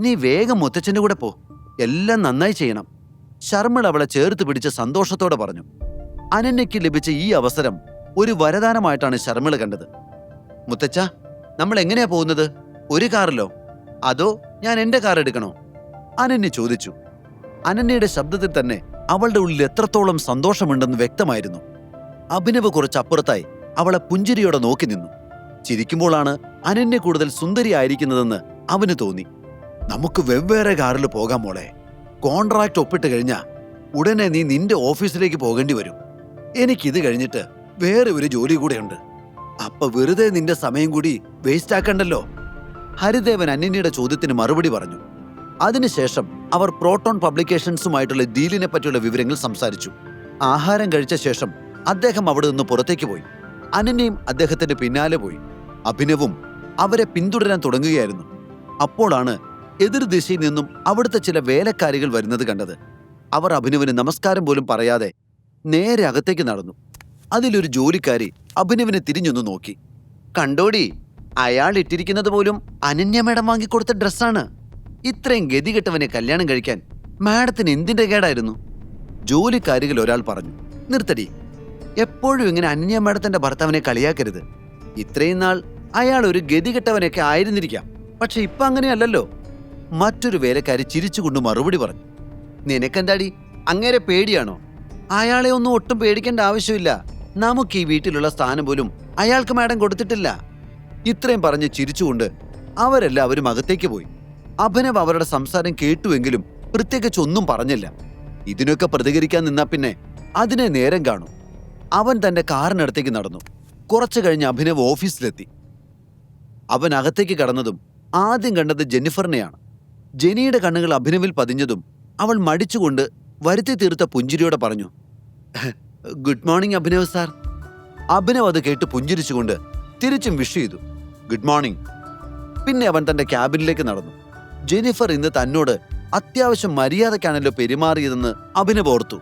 നീ വേഗം മുത്തച്ഛന്റെ കൂടെ പോ. എല്ലാം നന്നായി ചെയ്യണം. ശർമ്മിൾ അവളെ ചേർത്ത് പിടിച്ച് സന്തോഷത്തോടെ പറഞ്ഞു. അനന്യയ്ക്ക് ലഭിച്ച ഈ അവസരം ഒരു വരദാനമായിട്ടാണ് ശർമ്മിള കണ്ടത്. മുത്തച്ഛ നമ്മൾ എങ്ങനെയാ പോകുന്നത്? ഒരു കാറിലോ? അതോ ഞാൻ എന്റെ കാർ എടുക്കണോ? അനന്യ ചോദിച്ചു. അനന്യയുടെ ശബ്ദത്തിൽ തന്നെ അവളുടെ ഉള്ളിൽ എത്രത്തോളം സന്തോഷമുണ്ടെന്ന് വ്യക്തമായിരുന്നു. അഭിനവ് കുറച്ചപ്പുറത്തായി അവളെ പുഞ്ചിരിയോടെ നോക്കി നിന്നു. ചിരിക്കുമ്പോഴാണ് അനന്യ കൂടുതൽ സുന്ദരിയായിരിക്കുന്നതെന്ന് അവന് തോന്നി. നമുക്ക് വെവ്വേറെ കാറിൽ പോകാം മോളെ. കോൺട്രാക്ട് ഒപ്പിട്ട് കഴിഞ്ഞാൽ ഉടനെ നീ നിന്റെ ഓഫീസിലേക്ക് പോകേണ്ടി വരും. എനിക്കിത് കഴിഞ്ഞിട്ട് വേറെ ഒരു ജോലി കൂടെയുണ്ട്. അപ്പൊ വെറുതെ നിന്റെ സമയം കൂടി വേസ്റ്റ് ആക്കണ്ടല്ലോ ഹരിദേവൻ അന്യനിയുടെ ചോദ്യത്തിന് മറുപടി പറഞ്ഞു. അതിനുശേഷം അവർ പ്രോട്ടോൺ പബ്ലിക്കേഷൻസുമായിട്ടുള്ള ഡീലിനെ പറ്റിയുള്ള വിവരങ്ങൾ സംസാരിച്ചു. ആഹാരം കഴിച്ച ശേഷം അദ്ദേഹം അവിടെ നിന്ന് പുറത്തേക്ക് പോയി. അനന്യയും അദ്ദേഹത്തിന്റെ പിന്നാലെ പോയി. അഭിനവും അവരെ പിന്തുടരാൻ തുടങ്ങുകയായിരുന്നു. അപ്പോഴാണ് എതിർദിശയിൽ നിന്നും അവിടുത്തെ ചില വേലക്കാരികൾ വരുന്നത് കണ്ടത്. അവർ അഭിനവിന് നമസ്കാരം പോലും പറയാതെ നേരെ അകത്തേക്ക് നടന്നു. അതിലൊരു ജോലിക്കാരി അഭിനവിനെ തിരിഞ്ഞൊന്ന് നോക്കി. കണ്ടോടി അയാൾ ഇട്ടിരിക്കുന്നത് പോലും അനന്യ മേഡം വാങ്ങിക്കൊടുത്ത ഡ്രസ്സാണ്. ഇത്രയും ഗതികെട്ടവനെ കല്യാണം കഴിക്കാൻ മാഡത്തിന് എന്തിന്റെ കേടായിരുന്നു? ജോലിക്കാരികൾ ഒരാൾ പറഞ്ഞു നിർത്തടി. എപ്പോഴും ഇങ്ങനെ അനന്യ മാഡത്തിന്റെ ഭർത്താവിനെ കളിയാക്കരുത്. ഇത്രയും നാൾ അയാൾ ഒരു ഗതികെട്ടവനൊക്കെ ആയിരുന്നിരിക്കാം. പക്ഷെ ഇപ്പൊ അങ്ങനെയല്ലല്ലോ. മറ്റൊരു വേലക്കാരി ചിരിച്ചുകൊണ്ട് മറുപടി പറഞ്ഞു. നിനക്കെന്താടി? അങ്ങേരെ പേടിയാണോ? അയാളെ ഒന്നും ഒട്ടും പേടിക്കേണ്ട ആവശ്യമില്ല. നമുക്ക് ഈ വീട്ടിലുള്ള സ്ഥാനം പോലും അയാൾക്ക് മാഡം കൊടുത്തിട്ടില്ല. ഇത്രയും പറഞ്ഞ് ചിരിച്ചുകൊണ്ട് അവരെല്ലാവരും അകത്തേക്ക് പോയി. അഭിനവ് അവരുടെ സംസാരം കേട്ടുവെങ്കിലും പ്രത്യേകിച്ച് ഒന്നും പറഞ്ഞില്ല. ഇതിനൊക്കെ പ്രതികരിക്കാൻ നിന്നാ പിന്നെ അതിനെ നേരം കാണും. അവൻ തന്റെ കാറിനടുത്തേക്ക് നടന്നു. കുറച്ചു കഴിഞ്ഞ് അഭിനവ് ഓഫീസിലെത്തി. അവൻ അകത്തേക്ക് കടന്നതും ആദ്യം കണ്ടത് ജെന്നിഫറിനെയാണ്. ജെനിയുടെ കണ്ണുകൾ അഭിനവിൽ പതിഞ്ഞതും അവൾ മടിച്ചുകൊണ്ട് വരുത്തി തീർത്ത പുഞ്ചിരിയോടെ പറഞ്ഞു good morning Abhinav sir. Abhinav അത് കേട്ട് പുഞ്ചിരിച്ചുകൊണ്ട് തിരിച്ചും വിഷ് ചെയ്തു ഗുഡ് മോർണിംഗ്. പിന്നെ അവൻ തന്റെ ക്യാബിനിലേക്ക് നടന്നു. ജെനിഫർ ഇന്ന് തന്നോട് അത്യാവശ്യം മര്യാദക്കാണല്ലോ പെരുമാറിയതെന്ന് അഭിനവ് ഓർത്തു.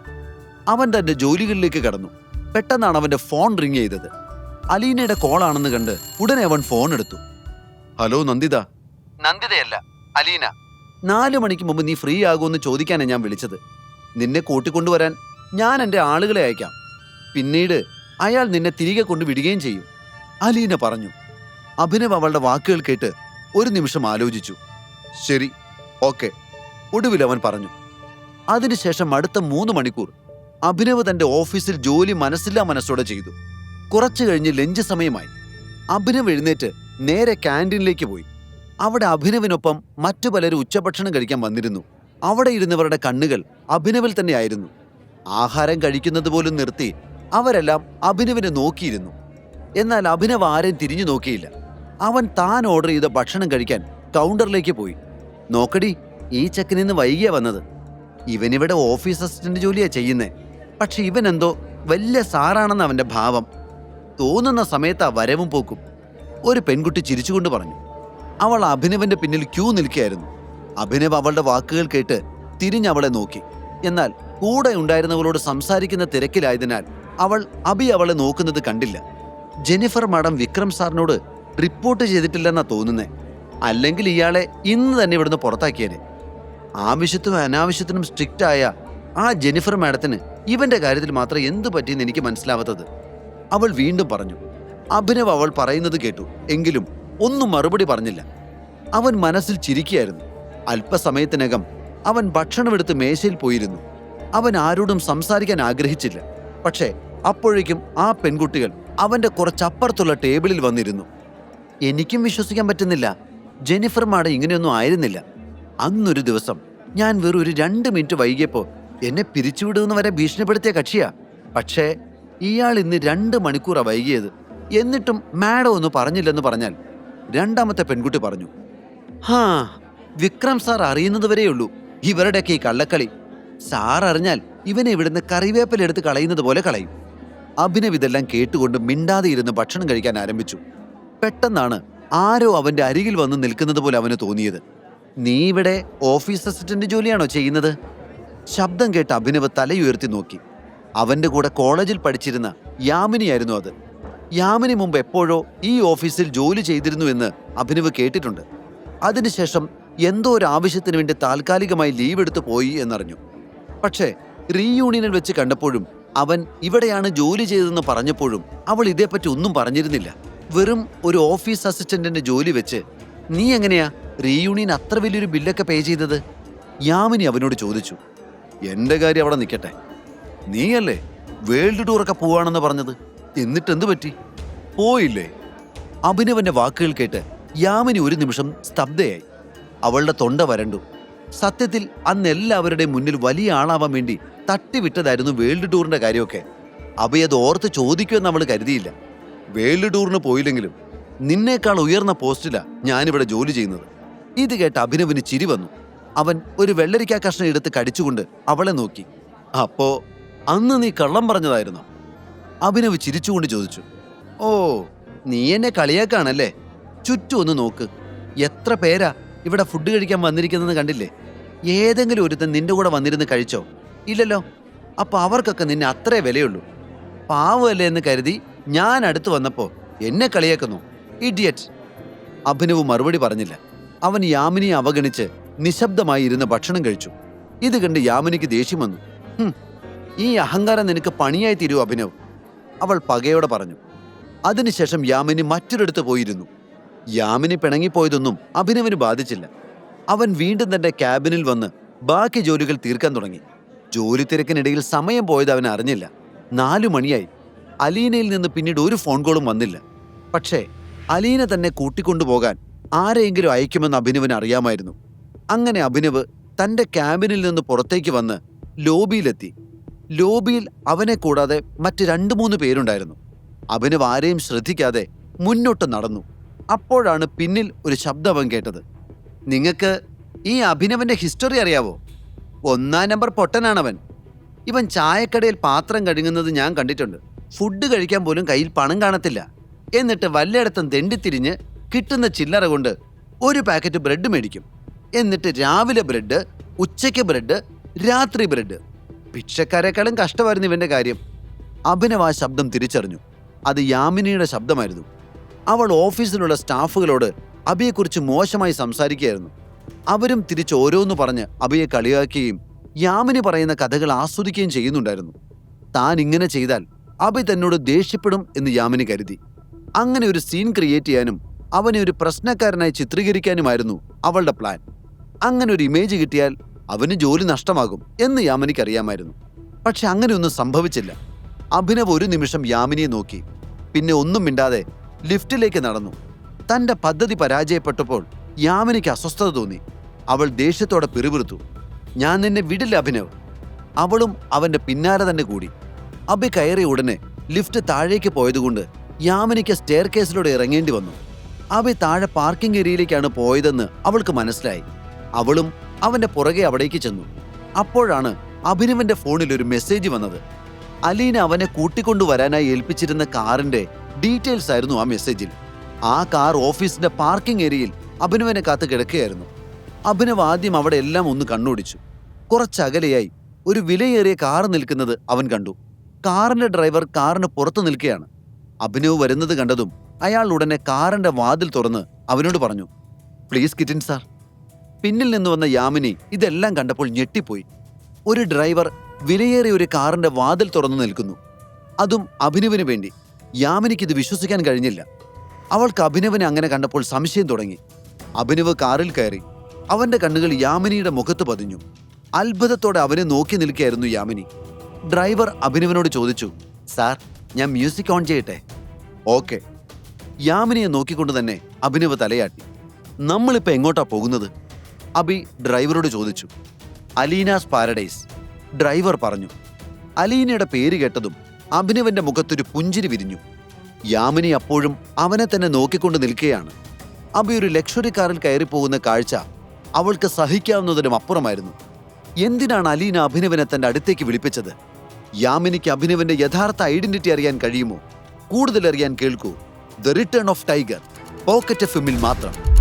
അവൻ തന്റെ ജോലികളിലേക്ക് കടന്നു. പെട്ടെന്നാണ് അവന്റെ ഫോൺ റിങ് ചെയ്തത്. അലീനയുടെ കോളാണെന്ന് കണ്ട് ഉടനെ അവൻ ഫോൺ എടുത്തു. ഹലോ നന്ദിത. നന്ദിതയല്ല അലീന. നാലു മണിക്ക് മുമ്പ് നീ ഫ്രീ ആകുമെന്ന് ചോദിക്കാനാണ് ഞാൻ വിളിച്ചത്. നിന്നെ കൂട്ടിക്കൊണ്ടുവരാൻ ഞാൻ എന്റെ ആളുകളെ അയക്കാം. പിന്നീട് അയാൾ നിന്നെ തിരികെ കൊണ്ടുവിടുകയും ചെയ്യും. അലീന പറഞ്ഞു. അഭിനവ് അവളുടെ വാക്കുകൾ കേട്ട് ഒരു നിമിഷം ആലോചിച്ചു. ശരി ഓക്കെ ഒടുവിൽ അവൻ പറഞ്ഞു. അതിനുശേഷം അടുത്ത മൂന്ന് മണിക്കൂർ അഭിനവ് തന്റെ ഓഫീസിൽ ജോലി മനസ്സില്ലാ മനസ്സോടെ ചെയ്തു. കുറച്ചു കഴിഞ്ഞ് ലഞ്ച് സമയമായി. അഭിനവ് എഴുന്നേറ്റ് നേരെ ക്യാന്റീനിലേക്ക് പോയി. അവിടെ അഭിനവിനൊപ്പം മറ്റു പലരും ഉച്ചഭക്ഷണം കഴിക്കാൻ വന്നിരുന്നു. അവിടെ ഇരുന്നവരുടെ കണ്ണുകൾ അഭിനവിൽ തന്നെയായിരുന്നു. ആഹാരം കഴിക്കുന്നത് പോലും നിർത്തി അവരെല്ലാം അഭിനവിനെ നോക്കിയിരുന്നു. എന്നാൽ അഭിനവ് ആരെയും തിരിഞ്ഞു നോക്കിയില്ല. അവൻ താൻ ഓർഡർ ചെയ്ത ഭക്ഷണം കഴിക്കാൻ കൗണ്ടറിലേക്ക് പോയി. നോക്കടി ഈ ചെക്കനിന്ന് വൈകിയ വന്നത്. ഇവനിവിടെ ഓഫീസ് അസിസ്റ്റന്റ് ജോലിയാ ചെയ്യുന്നേ. പക്ഷെ ഇവൻ എന്തോ വലിയ സാറാണെന്ന് അവന്റെ ഭാവം. തോന്നുന്ന സമയത്ത് ആ വരവും പോക്കും. ഒരു പെൺകുട്ടി ചിരിച്ചുകൊണ്ട് പറഞ്ഞു. അവൾ അഭിനവന്റെ പിന്നിൽ ക്യൂ നിൽക്കുകയായിരുന്നു. അഭിനവ് അവളുടെ വാക്കുകൾ കേട്ട് തിരിഞ്ഞ് അവളെ നോക്കി. എന്നാൽ കൂടെ ഉണ്ടായിരുന്നവളോട് സംസാരിക്കുന്ന തിരക്കിലായതിനാൽ അവൾ അബി അവളെ നോക്കുന്നത് കണ്ടില്ല. ജെനിഫർ മാഡം വിക്രം സാറിനോട് റിപ്പോർട്ട് ചെയ്തിട്ടില്ലെന്നാ തോന്നുന്നേ. അല്ലെങ്കിൽ ഇയാളെ ഇന്ന് തന്നെ ഇവിടുന്ന് പുറത്താക്കിയേനെ. ആവശ്യത്തിനും അനാവശ്യത്തിനും സ്ട്രിക്റ്റ് ആയ ആ ജെനിഫർ മാഡത്തിന് ഇവന്റെ കാര്യത്തിൽ മാത്രം എന്തു പറ്റിയെന്ന് എനിക്ക് മനസ്സിലാവാത്തത്. അവൾ വീണ്ടും പറഞ്ഞു. അഭിനവ് അവൾ പറയുന്നത് കേട്ടു. എങ്കിലും ഒന്നും മറുപടി പറഞ്ഞില്ല. അവൻ മനസ്സിൽ ചിരിക്കുകയായിരുന്നു. അല്പസമയത്തിനകം അവൻ ഭക്ഷണമെടുത്ത് മേശയിൽ പോയിരുന്നു. അവൻ ആരോടും സംസാരിക്കാൻ ആഗ്രഹിച്ചില്ല. പക്ഷേ അപ്പോഴേക്കും ആ പെൺകുട്ടികൾ അവന്റെ കുറച്ചപ്പുറത്തുള്ള ടേബിളിൽ വന്നിരുന്നു. എനിക്കും വിശ്വസിക്കാൻ പറ്റുന്നില്ല. ജെനിഫർ മാഡം ഇങ്ങനെയൊന്നും ആയിരുന്നില്ല. അന്നൊരു ദിവസം ഞാൻ വെറും ഒരു രണ്ട് മിനിറ്റ് വൈകിയപ്പോൾ എന്നെ പിരിച്ചുവിടുമെന്ന് വരെ ഭീഷണിപ്പെടുത്തിയ കക്ഷിയാ. പക്ഷേ ഇയാൾ ഇന്ന് രണ്ട് മണിക്കൂറാണ് വൈകിയത്. എന്നിട്ടും മാഡം ഒന്ന് പറഞ്ഞില്ലെന്ന് പറഞ്ഞാൽ രണ്ടാമത്തെ പെൺകുട്ടി പറഞ്ഞു ഹാ വിക്രം സാർ അറിയുന്നതുവരെയുള്ളൂ. ഇവരുടെയൊക്കെ ഈ കള്ളക്കളി. സാർ അറിഞ്ഞാൽ ഇവനെ ഇവിടുന്ന് കറിവേപ്പിലെടുത്ത് കളയുന്നത് പോലെ കളയും. അഭിനവ് ഇതെല്ലാം കേട്ടുകൊണ്ട് മിണ്ടാതെ ഇരുന്ന് ഭക്ഷണം കഴിക്കാൻ ആരംഭിച്ചു. പെട്ടെന്നാണ് ആരോ അവന്റെ അരികിൽ വന്ന് നിൽക്കുന്നത് പോലെ അവന് തോന്നിയത്. നീ ഇവിടെ ഓഫീസ് അസിസ്റ്റന്റ് ജോലിയാണോ ചെയ്യുന്നത്? ശബ്ദം കേട്ട് അഭിനവ് തലയുയർത്തി നോക്കി. അവന്റെ കൂടെ കോളേജിൽ പഠിച്ചിരുന്ന യാമിനിയായിരുന്നു അത്. യാമിനി മുമ്പ് എപ്പോഴോ ഈ ഓഫീസിൽ ജോലി ചെയ്തിരുന്നു എന്ന് അഭിനവ് കേട്ടിട്ടുണ്ട്. അതിനുശേഷം എന്തോ ഒരു ആവശ്യത്തിന് വേണ്ടി താൽക്കാലികമായി ലീവ് എടുത്തു പോയി എന്നറിഞ്ഞു. പക്ഷേ റീയൂണിയനിൽ വെച്ച് കണ്ടപ്പോഴും അവൻ ഇവിടെയാണ് ജോലി ചെയ്തതെന്ന് പറഞ്ഞപ്പോഴും അവൾ ഇതേപ്പറ്റി ഒന്നും പറഞ്ഞിരുന്നില്ല. വെറും ഒരു ഓഫീസ് അസിസ്റ്റന്റിന്റെ ജോലി വെച്ച് നീ എങ്ങനെയാ റീയൂണിയൻ അത്ര വലിയൊരു ബില്ലൊക്കെ പേ ചെയ്തത്? യാമിനി അവനോട് ചോദിച്ചു. എന്റെ കാര്യം അവിടെ നിൽക്കട്ടെ. നീയല്ലേ വേൾഡ് ടൂറൊക്കെ പോവാണെന്ന് പറഞ്ഞത്? എന്നിട്ട് എന്ത് പറ്റി? പോയില്ലേ? അഭിനവന്റെ വാക്കുകൾ കേട്ട് യാമിനി ഒരു നിമിഷം സ്തബ്ധയായി. അവളുടെ തൊണ്ട വരണ്ടു. സത്യത്തിൽ അന്ന് എല്ലാവരുടെയും മുന്നിൽ വലിയ ആളാവാൻ വേണ്ടി തട്ടിവിട്ടതായിരുന്നു വേൾഡ് ടൂറിന്റെ കാര്യമൊക്കെ. അഭയത് ഓർത്ത് ചോദിക്കുമെന്ന് അവൾ കരുതിയില്ല. വേൾഡ് ടൂറിന് പോയില്ലെങ്കിലും നിന്നേക്കാൾ ഉയർന്ന പോസ്റ്റിലാ ഞാനിവിടെ ജോലി ചെയ്യുന്നത്. ഇത് കേട്ട് അഭിനവിന് ചിരി വന്നു. അവൻ ഒരു വെള്ളരിക്കാ കഷ്ണം എടുത്ത് കടിച്ചുകൊണ്ട് അവളെ നോക്കി. അപ്പോ അന്ന് നീ കള്ളം പറഞ്ഞതായിരുന്നോ? അഭിനവ് ചിരിച്ചുകൊണ്ട് ചോദിച്ചു ഓ നീ എന്നെ കളിയാക്കാണല്ലേ? ചുറ്റും ഒന്ന് നോക്ക്. എത്ര പേരാ ഇവിടെ ഫുഡ് കഴിക്കാൻ വന്നിരിക്കുന്നതെന്ന് കണ്ടില്ലേ? ഏതെങ്കിലും ഒരുത്തൻ നിന്റെ കൂടെ വന്നിരുന്ന് കഴിച്ചോ? ഇല്ലല്ലോ. അപ്പൊ അവർക്കൊക്കെ നിന്നെ അത്രേ വിലയുള്ളൂ. പാവമല്ലേ എന്ന് കരുതി ഞാൻ അടുത്ത് വന്നപ്പോ എന്നെ കളിയാക്കുന്നു. ഇഡിയറ്റ് അഭിനവ് മറുപടി പറഞ്ഞില്ല. അവൻ യാമിനിയെ അവഗണിച്ച് നിശബ്ദമായി ഇരുന്ന് ഭക്ഷണം കഴിച്ചു. ഇത് കണ്ട് യാമിനിക്ക് ദേഷ്യം വന്നു. ഈ അഹങ്കാരം നിനക്ക് പണിയായി തീരൂ അഭിനവ്. അവൾ പകയോടെ പറഞ്ഞു അതിനുശേഷം യാമിനി മറ്റൊരിടത്ത് പോയിരുന്നു. യാമിനി പിണങ്ങിപ്പോയതൊന്നും അഭിനവിന് ബാധിച്ചില്ല. അവൻ വീണ്ടും തന്റെ ക്യാബിനിൽ വന്ന് ബാക്കി ജോലികൾ തീർക്കാൻ തുടങ്ങി. ജോലി തിരക്കിനിടയിൽ സമയം പോയത് അവൻ അറിഞ്ഞില്ല. നാലു മണിയായി. അലീനയിൽ നിന്ന് പിന്നീട് ഒരു ഫോൺ കോളും വന്നില്ല. പക്ഷേ അലീന തന്നെ കൂട്ടിക്കൊണ്ടുപോകാൻ ആരെയെങ്കിലും അയക്കുമെന്ന് അഭിനവിന് അറിയാമായിരുന്നു. അങ്ങനെ അഭിനവ് തന്റെ ക്യാബിനിൽ നിന്ന് പുറത്തേക്ക് വന്ന് ലോബിയിലെത്തി. ലോബിയിൽ അവനെ കൂടാതെ മറ്റ് രണ്ടു മൂന്ന് പേരുണ്ടായിരുന്നു. അഭിനവ് ആരെയും ശ്രദ്ധിക്കാതെ മുന്നോട്ട് നടന്നു. അപ്പോഴാണ് പിന്നിൽ ഒരു ശബ്ദം അവൻ കേട്ടത്. നിങ്ങൾക്ക് ഈ അഭിനവന്റെ ഹിസ്റ്ററി അറിയാവോ? ഒന്നാം നമ്പർ പൊട്ടനാണവൻ. ഇവൻ ചായക്കടയിൽ പാത്രം കഴുകുന്നത് ഞാൻ കണ്ടിട്ടുണ്ട്. ഫുഡ് കഴിക്കാൻ പോലും കയ്യിൽ പണം കാണത്തില്ല. എന്നിട്ട് വല്ലയിടത്തും തെണ്ടിത്തിരിഞ്ഞ് കിട്ടുന്ന ചില്ലറ കൊണ്ട് ഒരു പാക്കറ്റ് ബ്രെഡ് മേടിക്കും. എന്നിട്ട് രാവിലെ ബ്രെഡ് ഉച്ചയ്ക്ക് ബ്രെഡ് രാത്രി ബ്രെഡ് ഭിക്ഷക്കാരെക്കാളും കഷ്ടമായിരുന്നു ഇവന്റെ കാര്യം. അഭിനവ് ആ ശബ്ദം തിരിച്ചറിഞ്ഞു. അത് യാമിനിയുടെ ശബ്ദമായിരുന്നു. അവൾ ഓഫീസിലുള്ള സ്റ്റാഫുകളോട് അബിയെക്കുറിച്ച് മോശമായി സംസാരിക്കുകയായിരുന്നു. അവരും തിരിച്ച് ഓരോന്ന് പറഞ്ഞ് അബിയെ കളിയാക്കുകയും യാമിനി പറയുന്ന കഥകൾ ആസ്വദിക്കുകയും ചെയ്യുന്നുണ്ടായിരുന്നു. താൻ ഇങ്ങനെ ചെയ്താൽ അബി തന്നോട് ദേഷ്യപ്പെടും എന്ന് യാമിനി കരുതി. അങ്ങനെ ഒരു സീൻ ക്രിയേറ്റ് ചെയ്യാനും അവനെ ഒരു പ്രശ്നക്കാരനായി ചിത്രീകരിക്കാനുമായിരുന്നു അവളുടെ പ്ലാൻ. അങ്ങനെ ഒരു ഇമേജ് കിട്ടിയാൽ അവന് ജോലി നഷ്ടമാകും എന്ന് യാമിനിക്ക് അറിയാമായിരുന്നു. പക്ഷെ അങ്ങനെയൊന്നും സംഭവിച്ചില്ല. അഭിനവ് ഒരു നിമിഷം യാമിനിയെ നോക്കി. പിന്നെ ഒന്നും മിണ്ടാതെ ലിഫ്റ്റിലേക്ക് നടന്നു. തന്റെ പദ്ധതി പരാജയപ്പെട്ടപ്പോൾ യാമിനിക്ക് അസ്വസ്ഥത തോന്നി. അവൾ ദേഷ്യത്തോടെ പിറുപിറുത്തു. ഞാൻ നിന്നെ വിടില്ല അഭിനവ്. അവളും അവന്റെ പിന്നാലെ തന്നെ കൂടി. അഭി കയറിയ ഉടനെ ലിഫ്റ്റ് താഴേക്ക് പോയതുകൊണ്ട് യാമിനിക്ക് സ്റ്റെയർ കേസിലൂടെ ഇറങ്ങേണ്ടി വന്നു. അഭി താഴെ പാർക്കിംഗ് ഏരിയയിലേക്കാണ് പോയതെന്ന് അവൾക്ക് മനസ്സിലായി. അവളും അവന്റെ പുറകെ അവിടേക്ക് ചെന്നു. അപ്പോഴാണ് അഭിനവന്റെ ഫോണിൽ ഒരു മെസ്സേജ് വന്നത്. അലീന അവനെ കൂട്ടിക്കൊണ്ടുവരാനായി ഏൽപ്പിച്ചിരുന്ന കാറിന്റെ ഡീറ്റെയിൽസ് ആയിരുന്നു ആ മെസ്സേജിൽ. ആ കാർ ഓഫീസിന്റെ പാർക്കിംഗ് ഏരിയയിൽ അഭിനവനെ കാത്ത് കിടക്കുകയായിരുന്നു. അഭിനവ് ആദ്യം അവിടെ എല്ലാം ഒന്ന് കണ്ണോടിച്ചു. കുറച്ചകലെയായി ഒരു വിലയേറിയ കാർ നിൽക്കുന്നത് അവൻ കണ്ടു. കാറിന്റെ ഡ്രൈവർ കാറിന് പുറത്തു നിൽക്കുകയാണ്. അഭിനവ് വരുന്നത് കണ്ടതും അയാൾ ഉടനെ കാറിന്റെ വാതിൽ തുറന്ന് അവനോട് പറഞ്ഞു പ്ലീസ് കിറ്റിൻ സാർ പിന്നിൽ നിന്ന് വന്ന യാമിനി ഇതെല്ലാം കണ്ടപ്പോൾ ഞെട്ടിപ്പോയി. ഒരു ഡ്രൈവർ വിലയേറിയ ഒരു കാറിന്റെ വാതിൽ തുറന്നു നിൽക്കുന്നു. അതും അഭിനവിന് വേണ്ടി. യാമിനിക്ക് ഇത് വിശ്വസിക്കാൻ കഴിഞ്ഞില്ല. അവൾക്ക് അഭിനവനെ അങ്ങനെ കണ്ടപ്പോൾ സംശയം തുടങ്ങി. അഭിനവ് കാറിൽ കയറി. അവന്റെ കണ്ണുകൾ യാമിനിയുടെ മുഖത്ത് പതിഞ്ഞു. അത്ഭുതത്തോടെ അവനെ നോക്കി നിൽക്കുകയായിരുന്നു യാമിനി. ഡ്രൈവർ അഭിനവനോട് ചോദിച്ചു സാർ ഞാൻ മ്യൂസിക് ഓൺ ചെയ്യട്ടെ? ഓക്കെ. യാമിനിയെ നോക്കിക്കൊണ്ട് തന്നെ അഭിനവ് തലയാട്ടി. നമ്മളിപ്പോൾ എങ്ങോട്ടാ പോകുന്നത്? അബി ഡ്രൈവറോട് ചോദിച്ചു. അലീനാസ് പാരഡൈസ്. ഡ്രൈവർ പറഞ്ഞു. അലീനയുടെ പേര് കേട്ടതും അഭിനവന്റെ മുഖത്തൊരു പുഞ്ചിരി വിരിഞ്ഞു. യാമിനി അപ്പോഴും അവനെ തന്നെ നോക്കിക്കൊണ്ട് നിൽക്കുകയാണ്. അബി ഒരു ലക്ഷറി കാറിൽ കയറിപ്പോകുന്ന കാഴ്ച അവൾക്ക് സഹിക്കാവുന്നതിനും അപ്പുറമായിരുന്നു. എന്തിനാണ് അലീന അഭിനവനെ തന്റെ അടുത്തേക്ക് വിളിപ്പിച്ചത്? യാമിനിക്ക് അഭിനവന്റെ യഥാർത്ഥ ഐഡന്റിറ്റി അറിയാൻ കഴിയുമോ? കൂടുതൽ അറിയാൻ കേൾക്കൂ. The Return of Tiger. Pocket ഫിമിൽ മാത്രം.